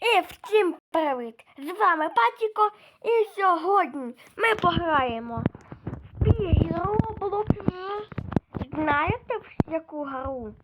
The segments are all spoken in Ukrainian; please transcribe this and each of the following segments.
І всім привіт! З вами Патіко, і сьогодні ми пограємо в Роблокс. Знаєте в яку гру?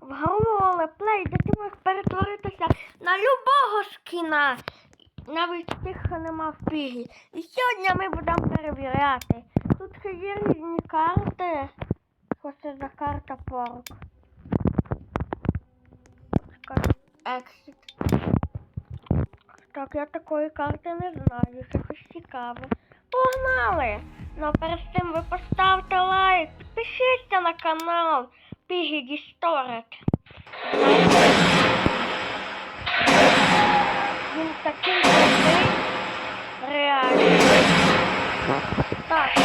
В гру Олеплей, де ти можеш перетворитися на любого скіна. Навіть тих, що нема в Пігі. І сьогодні ми будемо перевіряти. Тут ще є різні карти. Що це за карта поруч? Exit. Так, я такої карти не знаю, хоч цікаво. Погнали! Ну перед цим ви поставте лайк, підпишіться на канал Пігі Дісторик. Він такий крутий. Реально. Так.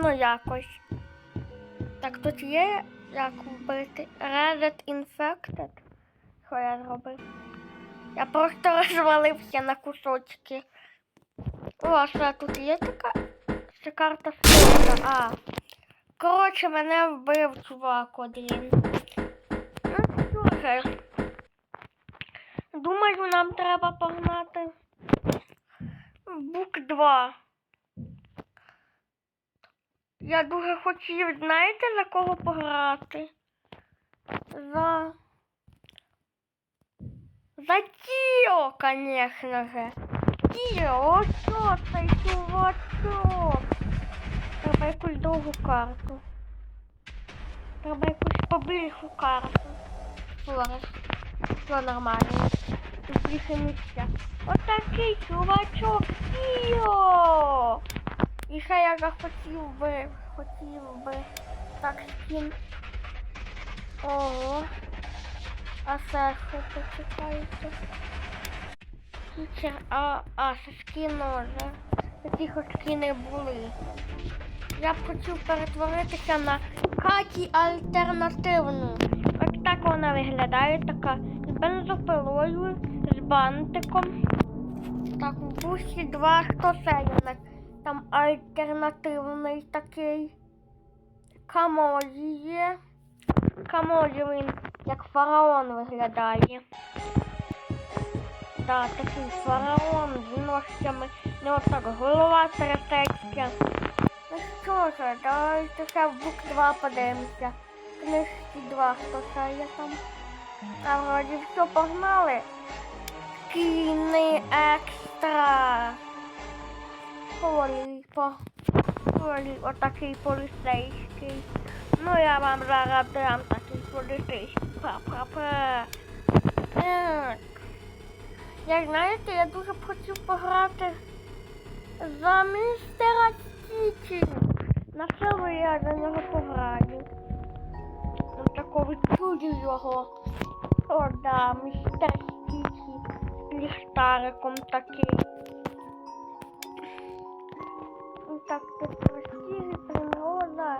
Голосно якось. Так, тут є як вбити. Reddit Infected. Що я зробив? Я просто розвалився на кусочки. О, а що тут є така? Це карта спорта. А. Коротше, мене вбив чувак один. Ну, слухай. Думаю, нам треба погнати бук 2. Я дуже хотів, знаєте, за кого пограти? За. За Тіо, конечно же. Тіо, що цей чувачок. Треба якусь довгу карту. Треба якусь побільшу карту. Флорес. Все нормально. Місця. Отакий чувачок. Тіо. І ще я захотів би, хотів би так скін. Ого. А це що почекається? А, а, це скін уже. Такі хоч скіни були. Я б хотів перетворитися на Каті альтернативну. Ось так вона виглядає, така з бензопилою, з бантиком. Так, в бусі два на- Там альтернативний такий. Камозі є. Камозі він як фараон виглядає. Да, такий фараон з ножками. Не отак голова трясеться. Ну що ж, давайте ще в бук 2 подивимося. Книжки 2 хто це є там. А вроді все погнали. Кіни екстра. Полі, по, полі, отакий поліцейський. Ну я вам зараз дам такий поліцейський. Па-па-па. Так. Як знаєте, я дуже хотів пограти за містера Стічі. На що я за нього пограю? Ну такого чую його. О, да, містер Стічі з ліхтариком такий. Ну так, тут простіги, примроза,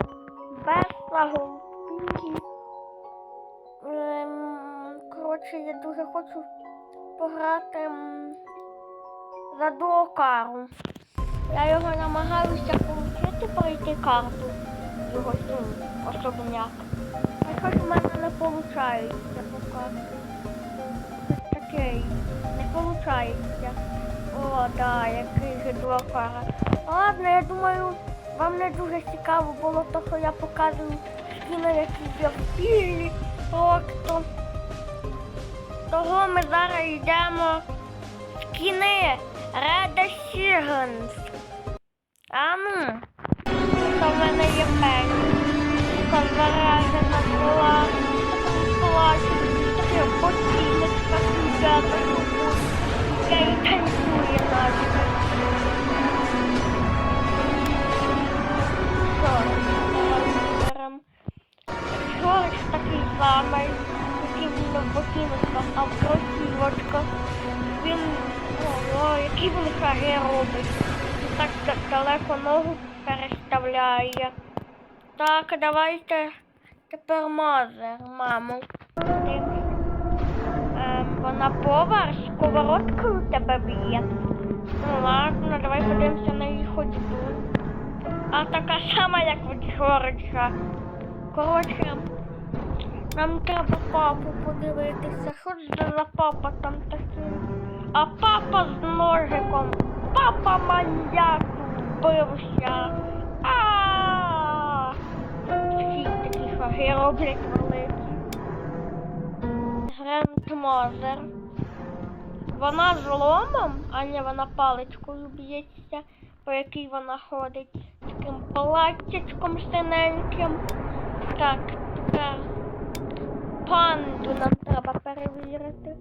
весело, пігі. Ем, коротше, я дуже хочу пограти за дуокару. Я його намагаюся отримати пройти карту. Його син особняк. А щось в мене не виходить. Щось такий. Не виходить. О, да, який же дуокара. Ладно, я думаю, вам не дуже цікаво було то, що я показую скіни, які є в білі. Просто. Того ми зараз йдемо в кіни Реда Сіганс. А ну, то в мене є пень. Така заражена була. Таке ботиночка сюди, я і танцює Так, давайте тепер мазер, маму. Ем, вона повар, сковородкою тебе б'є. Ну ладно, давай подивимося на її ходьбу. А така сама, як вчора. Коротше, нам треба папу подивитися. Що ж за папа там такий? А папа з ножиком. Папа маньяк вбився. А шаги роблять великі. Грандмозер. Вона з ломом, а не вона паличкою б'ється, по якій вона ходить таким платтячком синеньким. Так, тепер панду нам треба перевірити.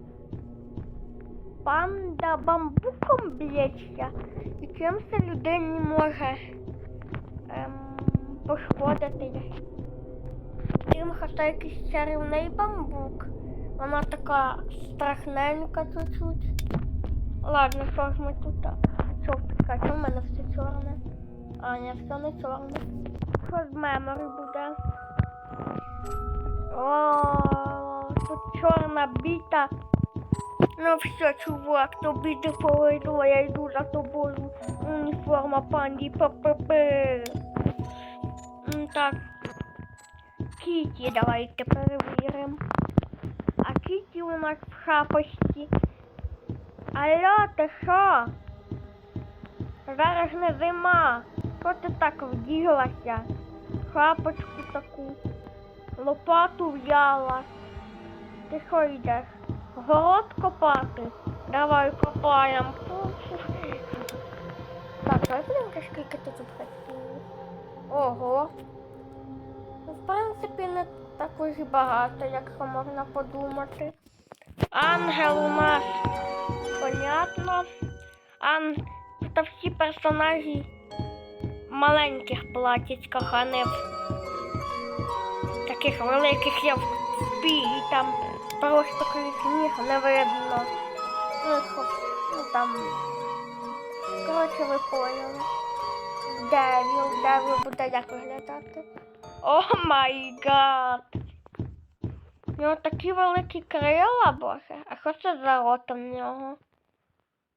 Панда бамбуком б'ється. І чим це людині може ем, пошкодити? Що це якийсь чарівний бамбук. Вона така страшненька чуть-чуть. Ладно, що ж ми тут? Що Пікачу, в мене все чорне. А, ні, все не чорне. Що з меморі буде? О, тут чорна біта. Ну все, чувак, тобі не повезло, я йду за тобою. Уніформа панді ППП. М, Так. Кіті, давайте перевіримо. А Кіті у нас в шапочці. Алло, ти що? Зараз не зима. Що ти так вділася? Шапочку таку. Лопату взяла. Ти що йдеш? Город копати? Давай копаємо. Так, давай подивимося, скільки тут. Ого. В принципі, не так уж і багато, якщо можна подумати. Ангел у нас понятно. Ан... Та всі персонажі маленьких платічках, а не в таких великих я в спігі, там просто крізь ніг не видно. Ну, ну там. Коротше, ви поняли. Девіл, девіл буде як виглядати. О май гад! У нього такі великі крила, боже. А що це за рота в нього?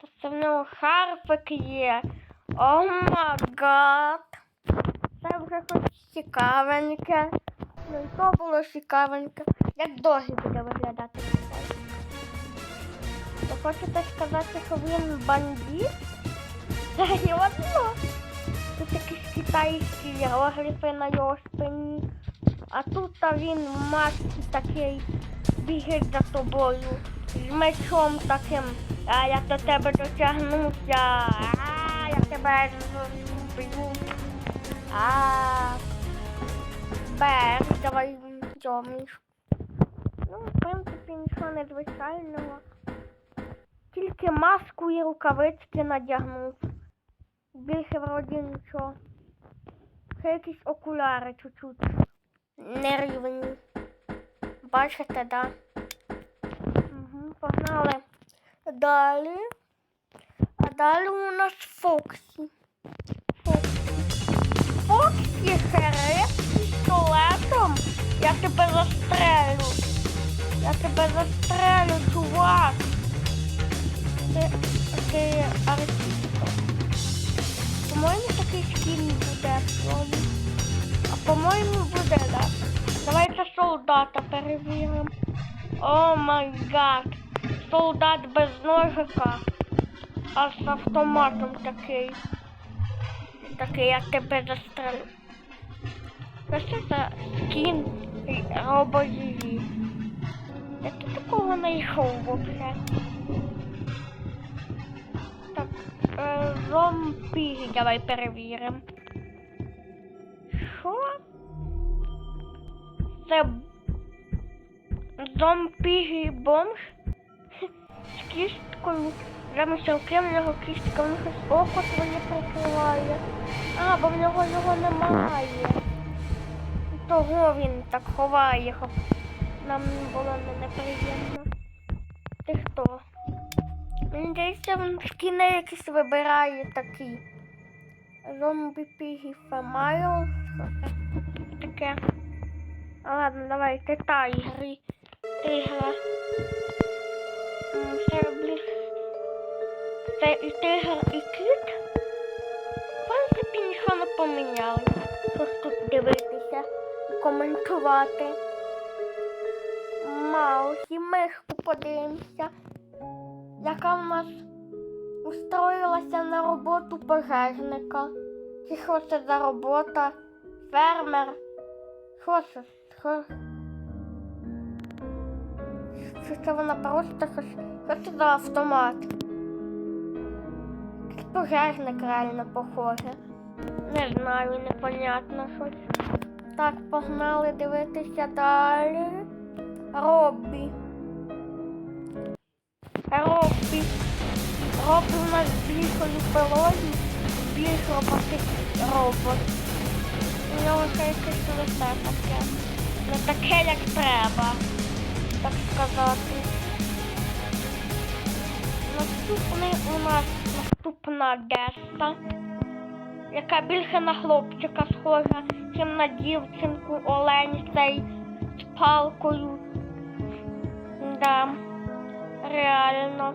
Та це в нього шарфик є. О май гад! Це вже щось цікавеньке. Ну і то було цікавеньке. Як догі буде виглядати? Ви хочете сказати, що він бандит? Серйозно? Тут якісь китайські іерогліфи на його спині. А тут він в масці такий біжить за тобою. З мечом таким. А я до тебе дотягнуся. А я тебе вб'ю. А Бер, давай йомиш. Ну, в принципі, нічого незвичайного. Тільки маску і рукавички надягнув. Більше вроді нічого. Ще якісь окуляри чуть-чуть. Нерівні. Бачите, да? Угу, погнали. Далі. А далі у нас Фоксі. Фоксі. Фоксі з пістолетом. Я тебе застрелю. Я тебе застрелю, чувак. Ти, ти артистка. По-моєму, такий скін буде. А по-моєму буде, да. Давайте солдата перевіримо. О май гад. Солдат без ножика. А з автоматом такий. Такий, я тебе застрелю. Що це скін робозії? Я тут такого не йшов вообще. Зомбі давай перевіримо. Що? Це зомбі бомж? З кісткою. Замість нього кістка, в щось око своє прикриває. А, бо в нього його немає. Того він так ховає, нам було не неприємно. Ти хто? Здається, він шкіни якісь вибирає такі. Зомбі Пігі Фемайл. Що таке? А, ладно, давайте тайгри. Тигра. М, Це блін. Це і тигр, і кіт. В принципі, нічого не поміняли. Щось тут дивитися і коментувати. Маус і мишку подивимося, яка в нас устроїлася на роботу пожежника. Чи що це за робота? Фермер. Що це? Що? Чи це вона просто щось? Що це за автомат? Якийсь пожежник реально похоже. Не знаю, непонятно щось. Так, погнали дивитися далі. Роббі. Роббі. Роббі у нас більшою пилою, більш роботи робот. У нього ще якесь лице таке. Не таке, як треба, так сказати. Наступний у нас наступна Деста, яка більше на хлопчика схожа, чим на дівчинку Олень цей з палкою. Реально.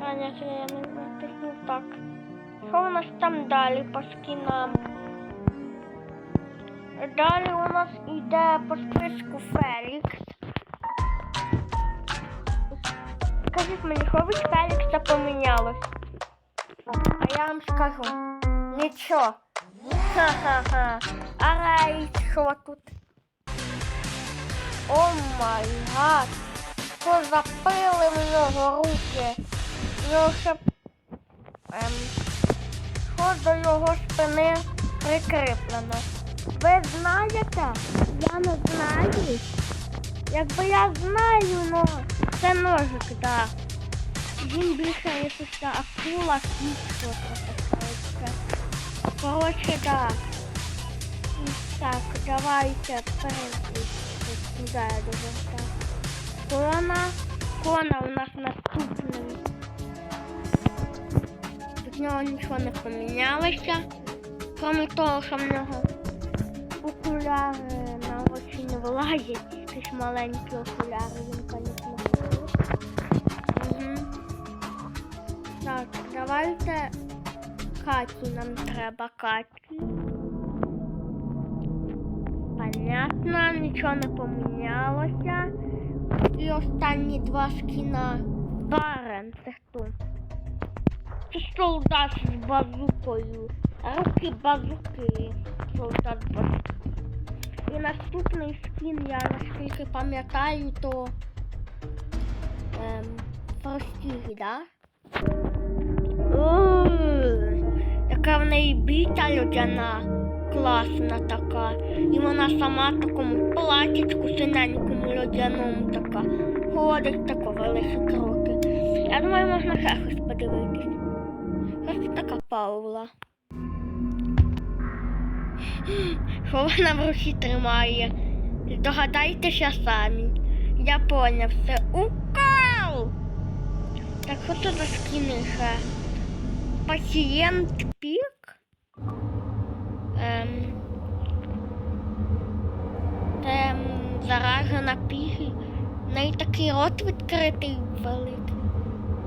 А, ні, я не натиснув так. Що у нас там далі по скінам? Далі у нас йде по списку Фелікс. Скажіть мені, що від Фелікса? А я вам скажу. Нічого. Ха-ха-ха. А Рейс, що тут? О май гад. Що запили в нього руки? Ще... Ем, що до його спини прикріплено? Ви знаєте? Я не знаю. Якби я знаю, ну це ножик, да. Він більше якась акула, це таке. Коротше, да. Так, давайте перейдемо. Куди я довертав? Кона. Кона у нас наступний. Від нього нічого не помінялося. Крім того, що в нього окуляри на очі не вилазять. Якісь маленькі окуляри, він, звісно, Угу. Так, давайте Каті нам треба Каті. Понятно, нічого не помінялося. І останні два скіна. Барен, це хто? Солдат з базукою. Руки базуки. Солдат з базукою. І наступний скін, я наскільки пам'ятаю, то ем, простіг, да? О, яка в неї біта людяна, класна така. І вона сама в такому платічку синенькому людяному така. Ходить тако великі кроки. Я думаю, можна ще щось подивитись. Ось така Паула. Що вона в руці тримає? Здогадайтеся самі. Я поняв, це укол! Так що це за скіни ще? Пацієнт пік? Ем, це ем, заражена пігі. В неї такий рот відкритий великий.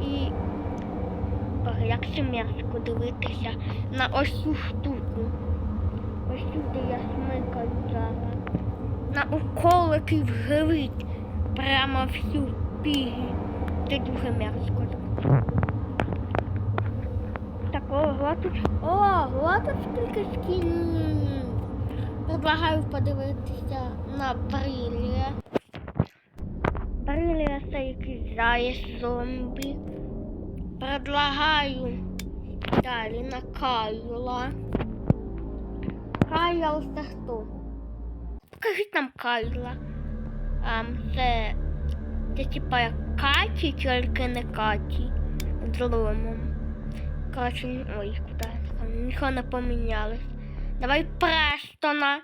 І як це м'яско дивитися на ось цю штуку. Ось сюди я смикаю зараз. На укол, який вгривить прямо всю пігі. Це дуже м'яско. Так, ого, тут. Тут скільки скінів. Предлагаю подивитися на брилля. Брилля це якийсь заєць зомбі. Предлагаю далі на Кайла. Кайл це хто? Покажіть нам Кайла. А, це, це типа як Каті, тільки не Каті. Зломом. Коротше, ой, куди нічого не помінялось. Давай Престона.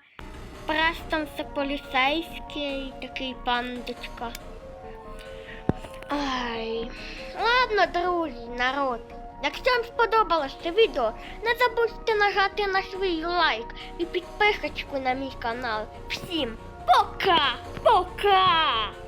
Престон це поліцейський, такий пандочка. Ай. Ладно, друзі, народ. Якщо вам сподобалось це відео, не забудьте нажати на свій лайк і підписочку на мій канал. Всім пока! Пока!